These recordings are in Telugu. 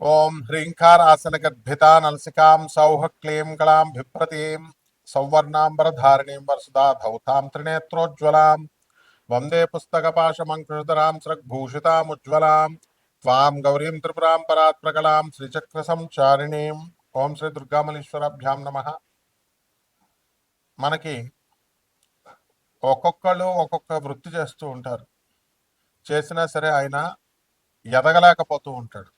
ఓం హ్రీంకారాసనగద్భితా నలసికాం సౌహ క్లీం కళాం బిభ్రతీం సౌవర్ణాంబరధారిణీం వరసుదా ధౌతాం త్రినేత్రోజ్వలాం. వందే పుస్తకపాశమంకృతరాం సృగ్భూషితాముజ్వలాం త్వాం గౌరీం త్రిపురాం పరాత్మకళాం ప్రకలాం శ్రీచక్ర సంచారిణీం. ఓం శ్రీ దుర్గామలీశ్వరాభ్యాం నమ. మనకి ఒక్కొక్కళ్ళు ఒక్కొక్క వృత్తి చేస్తూ ఉంటారు. చేసినా సరే ఆయన ఎదగలేకపోతూ ఉంటాడు.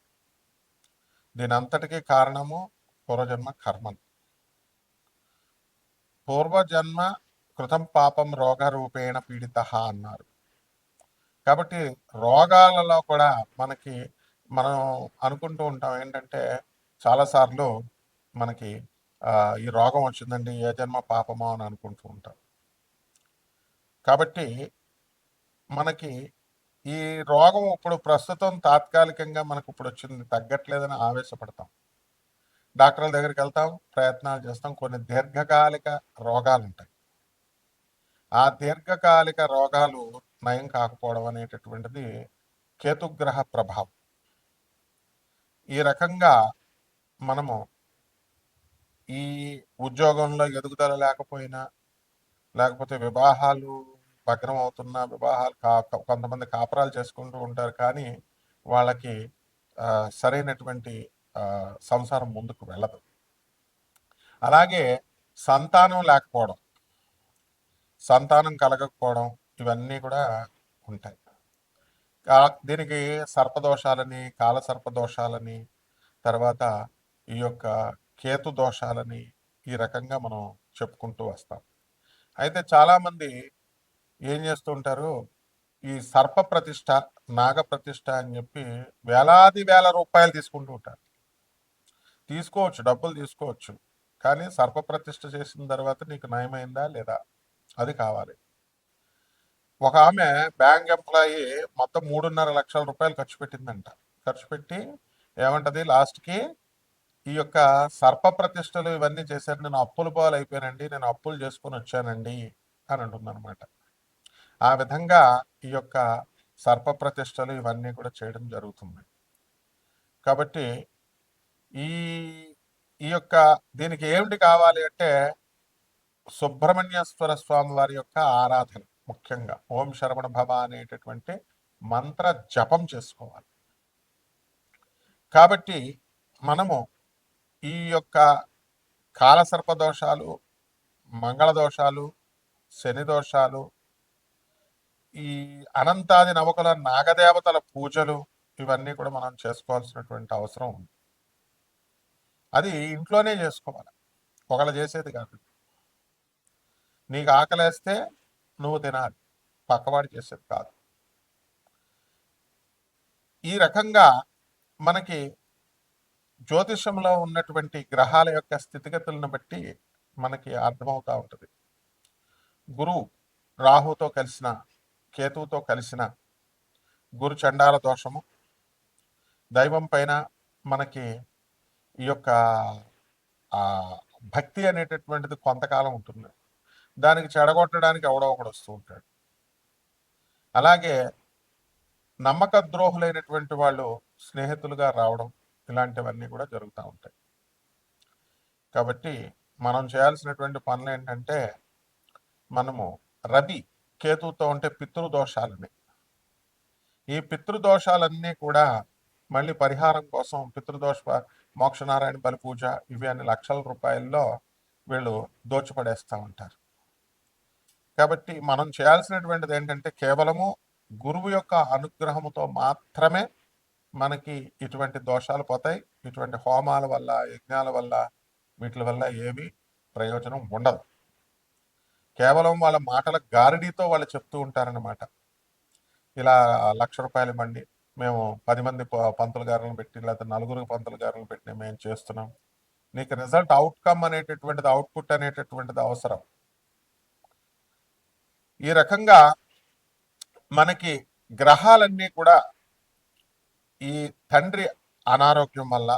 దీని అంతటికీ కారణము పూర్వజన్మ కర్మలు. పూర్వజన్మ కృతం పాపం రోగ రూపేణ పీడిత అన్నారు. కాబట్టి రోగాలలో కూడా మనకి మనం అనుకుంటూ ఉంటాం ఏంటంటే చాలాసార్లు మనకి ఈ రోగం వచ్చిందండి ఏ జన్మ పాపమో అని అనుకుంటూ ఉంటాం. కాబట్టి మనకి ఈ రోగం ఇప్పుడు ప్రస్తుతం తాత్కాలికంగా మనకు ఇప్పుడు వచ్చింది తగ్గట్లేదని ఆవేశపడతాం. డాక్టర్ల దగ్గరికి వెళ్తాం ప్రయత్నాలు చేస్తాం. కొన్ని దీర్ఘకాలిక రోగాలు ఉంటాయి ఆ దీర్ఘకాలిక రోగాలు నయం కాకపోవడం అనేటటువంటిది కేతుగ్రహ ప్రభావం. ఈ రకంగా మనము ఈ ఉద్యోగంలో ఎదుగుదల లేకపోయినా లేకపోతే వివాహాలు భగ్నం అవుతున్న వివాహాలు కా కొంతమంది కాపురాలు చేసుకుంటూ ఉంటారు. కానీ వాళ్ళకి సరైనటువంటి సంసారం ముందుకు వెళ్ళదు. అలాగే సంతానం లేకపోవడం సంతానం కలగకపోవడం ఇవన్నీ కూడా ఉంటాయి. దీనికి సర్పదోషాలని కాల సర్పదోషాలని తర్వాత ఈ యొక్క కేతు దోషాలని ఈ రకంగా మనం చెప్పుకుంటూ వస్తాం. అయితే చాలామంది ఏం చేస్తుంటారు? ఈ సర్ప ప్రతిష్ట నాగ ప్రతిష్ట అని చెప్పి వేలాది వేల రూపాయలు తీసుకుంటూ ఉంటారు. తీసుకోవచ్చు డబ్బులు తీసుకోవచ్చు. కానీ సర్ప ప్రతిష్ట చేసిన తర్వాత నీకు నయమైందా లేదా? అది కావాలి. ఒక ఆమె బ్యాంక్ ఎంప్లాయీ మొత్తం మూడున్నర లక్షల రూపాయలు ఖర్చు పెట్టిందంట. ఖర్చు పెట్టి ఏమంటది? లాస్ట్కి ఈ యొక్క సర్ప ప్రతిష్టలు ఇవన్నీ చేశారు. నేను అప్పుల పాలు అయిపోయానండి నేను అప్పులు చేసుకొని వచ్చానండి అని అంటుందన్నమాట. ఆ విధంగా ఈ యొక్క సర్ప ప్రతిష్టలు ఇవన్నీ కూడా చేయడం జరుగుతుంది. కాబట్టి ఈ ఈ యొక్క దీనికి ఏమిటి కావాలి అంటే సుబ్రహ్మణ్యేశ్వర స్వామి వారి యొక్క ఆరాధన ముఖ్యంగా. ఓం శరవణ భవ అనేటటువంటి మంత్ర జపం చేసుకోవాలి. కాబట్టి మనము ఈ యొక్క కాలసర్ప దోషాలు మంగళ దోషాలు శని దోషాలు ఈ అనంతాది నవకుల నాగదేవతల పూజలు ఇవన్నీ కూడా మనం చేసుకోవాల్సినటువంటి అవసరం ఉంది. అది ఇంట్లోనే చేసుకోవాలి. ఒకళ్ళు చేసేది కాదు. నీకు ఆకలేస్తే నువ్వు తినాలి. పక్కవాడు చేసేది కాదు. ఈ రకంగా మనకి జ్యోతిషంలో ఉన్నటువంటి గ్రహాల యొక్క స్థితిగతులను బట్టి మనకి అర్థమవుతూ ఉంటుంది. గురువు రాహుతో కలిసిన కేతువుతో కలిసిన గురు చండాల దోషము దైవం పైన మనకి ఈ యొక్క భక్తి అనేటటువంటిది కొంతకాలం ఉంటుంది. దానికి చెడగొట్టడానికి ఎవడో ఒకడు వస్తూ ఉంటాడు. అలాగే నమ్మక ద్రోహులైనటువంటి వాళ్ళు స్నేహితులుగా రావడం ఇలాంటివన్నీ కూడా జరుగుతూ ఉంటాయి. కాబట్టి మనం చేయాల్సినటువంటి పనులు ఏంటంటే మనము రవి కేతువుతో ఉంటే పితృదోషాలని. ఈ పితృదోషాలన్నీ కూడా మళ్ళీ పరిహారం కోసం పితృదోష మోక్షనారాయణ బలి పూజ ఇవి అన్ని లక్షల రూపాయల్లో వీళ్ళు దోచిపడేస్తూ ఉంటారు. కాబట్టి మనం చేయాల్సినటువంటిది ఏంటంటే కేవలము గురువు యొక్క అనుగ్రహముతో మాత్రమే మనకి ఇటువంటి దోషాలు పోతాయి. ఇటువంటి హోమాల వల్ల యజ్ఞాల వల్ల వీటి వల్ల ఏమీ ప్రయోజనం ఉండదు. కేవలం వాళ్ళ మాటల గారడీతో వాళ్ళు చెప్తూ ఉంటారనమాట ఇలా లక్ష రూపాయలు మండి మేము పది మంది ప- పంతులు గారులను పెట్టి లేకపోతే నలుగురు పంతులు గారులను పెట్టి మేము చేస్తున్నాం. నీకు రిజల్ట్ అవుట్కమ్ అనేటటువంటిది అవుట్పుట్ అనేటటువంటిది అవసరం. ఈ రకంగా మనకి గ్రహాలన్నీ కూడా ఈ తండ్రి అనారోగ్యం వల్ల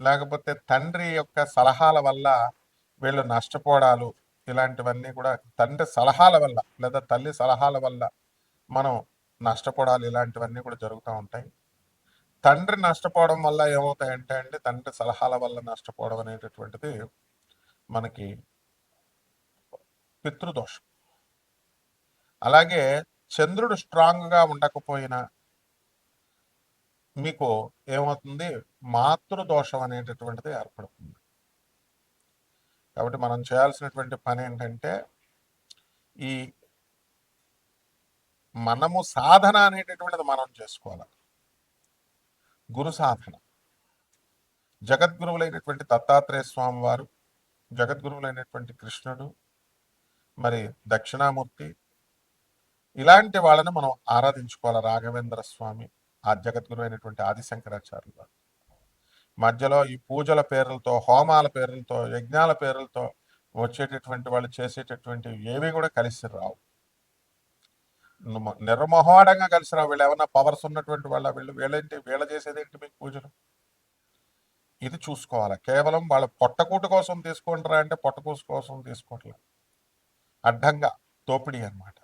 లేకపోతే తండ్రి యొక్క సలహాల వల్ల వీళ్ళు నష్టపోవడాలు ఇలాంటివన్నీ కూడా తండ్రి సలహాల వల్ల లేదా తల్లి సలహాల వల్ల మనం నష్టపోవడాలు ఇలాంటివన్నీ కూడా జరుగుతూ ఉంటాయి. తండ్రి నష్టపోవడం వల్ల ఏమవుతాయంటే అండి తండ్రి సలహాల వల్ల నష్టపోవడం అనేటటువంటిది మనకి పితృదోషం. అలాగే చంద్రుడు స్ట్రాంగ్గా ఉండకపోయినా మీకు ఏమవుతుంది? మాతృదోషం అనేటటువంటిది ఏర్పడుతుంది. కాబట్టి మనం చేయాల్సినటువంటి పని ఏంటంటే ఈ మనము సాధన అనేటటువంటిది మనం చేసుకోవాలి. గురు సాధన. జగద్గురువులైనటువంటి దత్తాత్రేయ స్వామి వారు జగద్గురువులైనటువంటి కృష్ణుడు మరి దక్షిణామూర్తి ఇలాంటి వాళ్ళని మనం ఆరాధించుకోవాలి. రాఘవేంద్ర స్వామి ఆ జగద్గురు అయినటువంటి ఆదిశంకరాచార్యులు వారు. మధ్యలో ఈ పూజల పేర్లతో హోమాల పేర్లతో యజ్ఞాల పేర్లతో వచ్చేటటువంటి వాళ్ళు చేసేటటువంటి ఏవి కూడా కలిసి రావు. నుమ- కలిసి రావు. వీళ్ళు ఏమన్నా పవర్స్ ఉన్నటువంటి వాళ్ళ వీళ్ళు? వీళ్ళేంటి? వీళ్ళ చేసేదేంటి మీకు పూజలు? ఇది చూసుకోవాలి. కేవలం వాళ్ళ పొట్టకూట కోసం తీసుకుంటారా అంటే పొట్టకూసు కోసం తీసుకోవట్లేదు అడ్డంగా దోపిడీ అన్నమాట.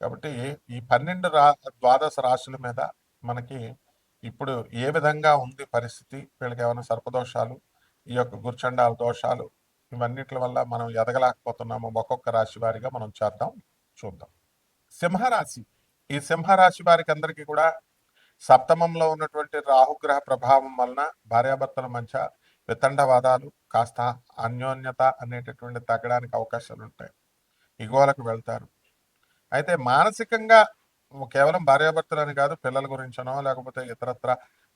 కాబట్టి ఈ పన్నెండు రా ద్వాదశ రాశుల మీద మనకి ఇప్పుడు ఏ విధంగా ఉంది పరిస్థితి? వీళ్ళకి ఏమైనా సర్పదోషాలు ఈ యొక్క గుర్చండాల దోషాలు? ఇవన్నిటి వల్ల మనం ఎదగలేకపోతున్నాము ఒక్కొక్క రాశి వారిగా మనం చేద్దాం చూద్దాం. సింహరాశి. ఈ సింహరాశి వారికి అందరికీ కూడా సప్తమంలో ఉన్నటువంటి రాహుగ్రహ ప్రభావం వలన భార్యాభర్తల మధ్య వితండవాదాలు కాస్త అన్యోన్యత అనేటటువంటి తగ్గడానికి అవకాశాలు ఉంటాయి ఇగోలకు వెళ్తారు. అయితే మానసికంగా కేవలం భార్యాభర్తలని కాదు పిల్లల గురించనో లేకపోతే ఇతరత్ర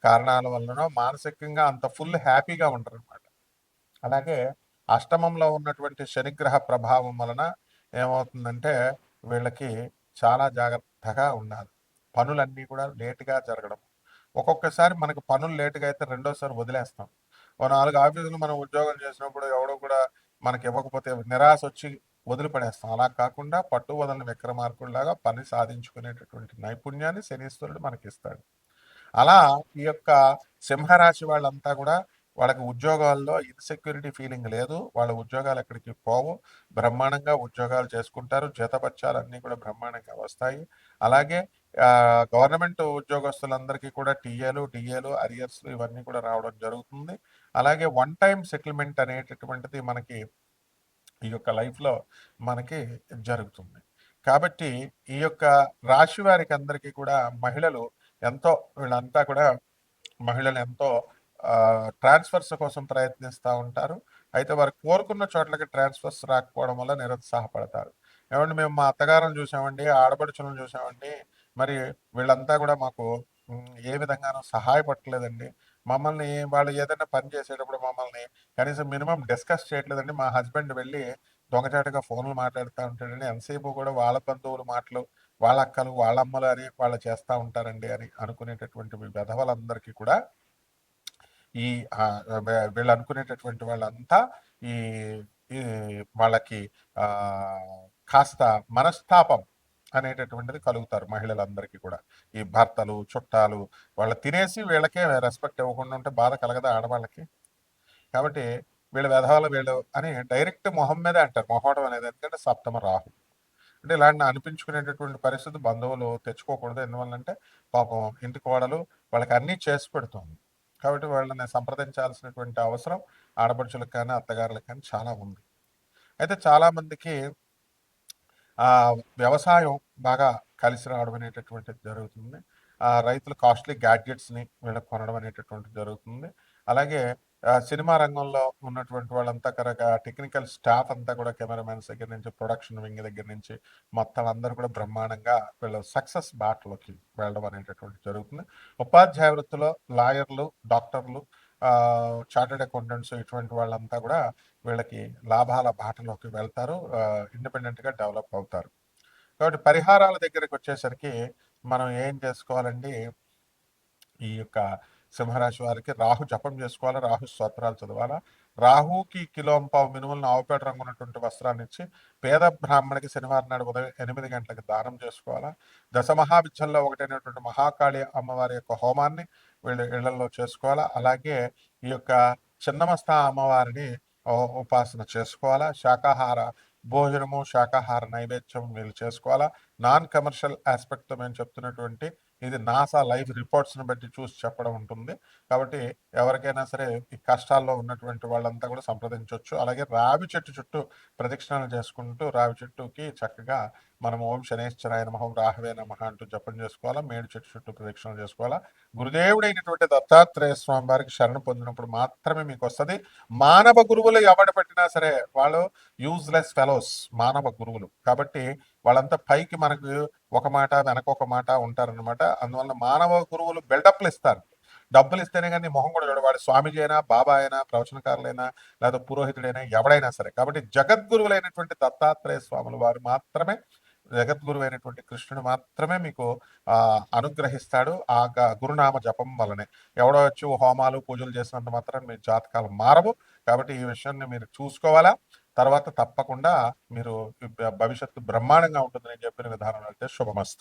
కారణాల వల్లనో మానసికంగా అంత ఫుల్ హ్యాపీగా ఉంటారు అనమాట అలాగే అష్టమంలో ఉన్నటువంటి శనిగ్రహ ప్రభావం వలన ఏమవుతుందంటే వీళ్ళకి చాలా జాగ్రత్తగా ఉండాలి. పనులన్నీ కూడా లేటుగా జరగడం. ఒక్కొక్కసారి మనకు పనులు లేటుగా అయితే రెండోసారి వదిలేస్తాం. ఓ నాలుగు ఆఫీసులు మనం ఉద్యోగం చేసినప్పుడు ఎవడో కూడా మనకి ఇవ్వకపోతే నిరాశ వచ్చి వదిలిపడేస్తాం. అలా కాకుండా పట్టు వదలని విక్రమార్కుడిలాగా పని సాధించుకునేటటువంటి నైపుణ్యాన్ని శనీశ్వరుడు మనకి ఇస్తాడు అలా ఈ యొక్క సింహరాశి వాళ్ళంతా కూడా వాళ్ళకి ఉద్యోగాల్లో ఇన్సెక్యూరిటీ ఫీలింగ్ లేదు. వాళ్ళ ఉద్యోగాలు ఎక్కడికి పోవు. బ్రహ్మాండంగా ఉద్యోగాలు చేసుకుంటారు. జీతపత్యాలు అన్నీ కూడా బ్రహ్మాండంగా వస్తాయి. అలాగే గవర్నమెంట్ ఉద్యోగస్తులందరికీ కూడా టీఏలు డిఏలు అరియర్స్ ఇవన్నీ కూడా రావడం జరుగుతుంది. అలాగే వన్ టైం సెటిల్మెంట్ అనేటటువంటిది మనకి ఈ యొక్క లైఫ్లో మనకి జరుగుతుంది. కాబట్టి ఈ యొక్క రాశి వారికి అందరికీ కూడా మహిళలు ఎంతో వీళ్ళంతా కూడా మహిళలు ఎంతో ట్రాన్స్ఫర్స్ కోసం ప్రయత్నిస్తూ ఉంటారు. అయితే వారు కోరుకున్న చోట్లకి ట్రాన్స్ఫర్స్ రాకపోవడం వల్ల నిరుత్సాహపడతారు. ఏమంటే మేము మా అత్తగారులను చూసామండి ఆడపడుచులను చూసామండి. మరి వీళ్ళంతా కూడా మాకు ఏ విధంగానూ సహాయపడలేదండి మమ్మల్ని వాళ్ళు ఏదైనా పని చేసేటప్పుడు మమ్మల్ని కనీసం మినిమం డిస్కస్ చేయట్లేదండి. మా హస్బెండ్ వెళ్ళి దొంగచాటుగా ఫోన్లు మాట్లాడుతూ ఉంటాడండి. ఎంతసేపు కూడా వాళ్ళ బంధువులు మాటలు వాళ్ళ అక్కలు వాళ్ళ అమ్మలు అని వాళ్ళు చేస్తూ ఉంటారండి అని అనుకునేటటువంటి విధవలందరికీ కూడా ఈ వీళ్ళు అనుకునేటటువంటి వాళ్ళంతా ఈ వాళ్ళకి కాస్త మనస్తాపం అనేటటువంటిది కలుగుతారు మహిళలందరికీ కూడా. ఈ భర్తలు చుట్టాలు వాళ్ళు తినేసి వీళ్ళకే రెస్పెక్ట్ ఇవ్వకుండా ఉంటే బాధ కలగదా ఆడవాళ్ళకి? కాబట్టి వీళ్ళ వెధవాల వీళ్ళు అని డైరెక్ట్ మొహం మీదే అంటారు. మొహోటం అనేది ఎందుకంటే సప్తమ రాహు. అంటే ఇలాంటి అనిపించుకునేటటువంటి పరిస్థితి బంధువులు తెచ్చుకోకూడదు. ఎందువల్లంటే పాపం ఇంటి కోడలు వాళ్ళకి అన్నీ చేసి పెడుతుంది. కాబట్టి వాళ్ళని సంప్రదించాల్సినటువంటి అవసరం ఆడపడుచులకు కానీ అత్తగారులకు కానీ చాలా ఉంది. అయితే చాలామందికి వ్యవసాయం బాగా కలిసి రావడం అనేటటువంటిది జరుగుతుంది. ఆ రైతులు కాస్ట్లీ గ్యాడ్జెట్స్ని వీళ్ళకి కొనడం అనేటటువంటిది జరుగుతుంది. అలాగే సినిమా రంగంలో ఉన్నటువంటి వాళ్ళంతా కనుక టెక్నికల్ స్టాఫ్ అంతా కూడా కెమెరామెన్స్ దగ్గర నుంచి ప్రొడక్షన్ వింగ్ దగ్గర నుంచి మొత్తం అందరూ కూడా బ్రహ్మాండంగా వీళ్ళు సక్సెస్ బాటలోకి వెళ్ళడం అనేటటువంటి జరుగుతుంది. ఉపాధ్యాయ వృత్తిలో లాయర్లు డాక్టర్లు చార్టెడ్ అకౌంటెంట్స్ ఇటువంటి వాళ్ళంతా కూడా వీళ్ళకి లాభాల బాటలోకి వెళ్తారు. ఇండిపెండెంట్గా డెవలప్ అవుతారు. కాబట్టి పరిహారాల దగ్గరికి వచ్చేసరికి మనం ఏం చేసుకోవాలండి? ఈ యొక్క సింహరాశి వారికి రాహు జపం చేసుకోవాలా? రాహు స్తోత్రాలు చదవాలా? రాహుకి కిలోంపావు మినుములను ఆవుపేట రంగు ఉన్నటువంటి వస్త్రాన్ని ఇచ్చి పేద బ్రాహ్మణికి శనివారం నాడు ఉదయం ఎనిమిది గంటలకు దానం చేసుకోవాలా? దశ మహావిద్యల్లో ఒకటైనటువంటి మహాకాళి అమ్మవారి యొక్క హోమాన్ని వీళ్ళ ఇళ్ళలో చేసుకోవాలా? అలాగే ఈ యొక్క చిన్నమస్త అమ్మవారిని ఉపాసన చేసుకోవాలా? శాకాహార భోజనము శాకాహార నైవేద్యం వీళ్ళు చేసుకోవాలా? నాన్ కమర్షియల్ ఆస్పెక్ట్తో మేము చెప్తున్నటువంటి ఇది నాసా లైవ్ రిపోర్ట్స్ని బట్టి చూసి చెప్పడం ఉంటుంది. కాబట్టి ఎవరికైనా సరే ఈ కష్టాల్లో ఉన్నటువంటి వాళ్ళంతా కూడా సంప్రదించవచ్చు అలాగే రావి చెట్టు చుట్టూ ప్రదక్షిణలు చేసుకుంటూ రావి చెట్టుకి చక్కగా మనం ఓం శనేశ్వరాయ నమః రాహవే నమ అంటూ జపం చేసుకోవాలా మేడు చెట్టు చుట్టూ ప్రదక్షిణలు చేసుకోవాలా? గురుదేవుడైనటువంటి దత్తాత్రేయ స్వామి వారికి శరణ పొందినప్పుడు మాత్రమే మీకు వస్తుంది. మానవ గురువులు ఎవడ పెట్టినా సరే వాళ్ళు యూజ్లెస్ ఫెలోస్ మానవ గురువులు. కాబట్టి వాళ్ళంతా పైకి మనకు ఒక మాట వెనక ఒక మాట ఉంటారనమాట అందువల్ల మానవ గురువులు బిల్డప్లు ఇస్తారు. డబ్బులు ఇస్తేనే కానీ మొహం కూడా చూడ వాడు స్వామిజీ అయినా బాబా అయినా ప్రవచనకారులైనా లేదా పురోహితుడైనా ఎవడైనా సరే. కాబట్టి జగద్గురువులైనటువంటి దత్తాత్రేయ స్వాములు వారు మాత్రమే జగద్గురు అయినటువంటి కృష్ణుడు మాత్రమే మీకు ఆ అనుగ్రహిస్తాడు. ఆ గ- గురునామ జపం వలనే. ఎవడో వచ్చి హోమాలు పూజలు చేసినంత మాత్రం మీ జాతకాలు మారవు. కాబట్టి ఈ విషయాన్ని మీరు చూసుకోవాలా. తర్వాత తప్పకుండా మీరు భవిష్యత్తు బ్రహ్మాండంగా ఉంటుందని చెప్పిన విధానం అయితే శుభమస్తు.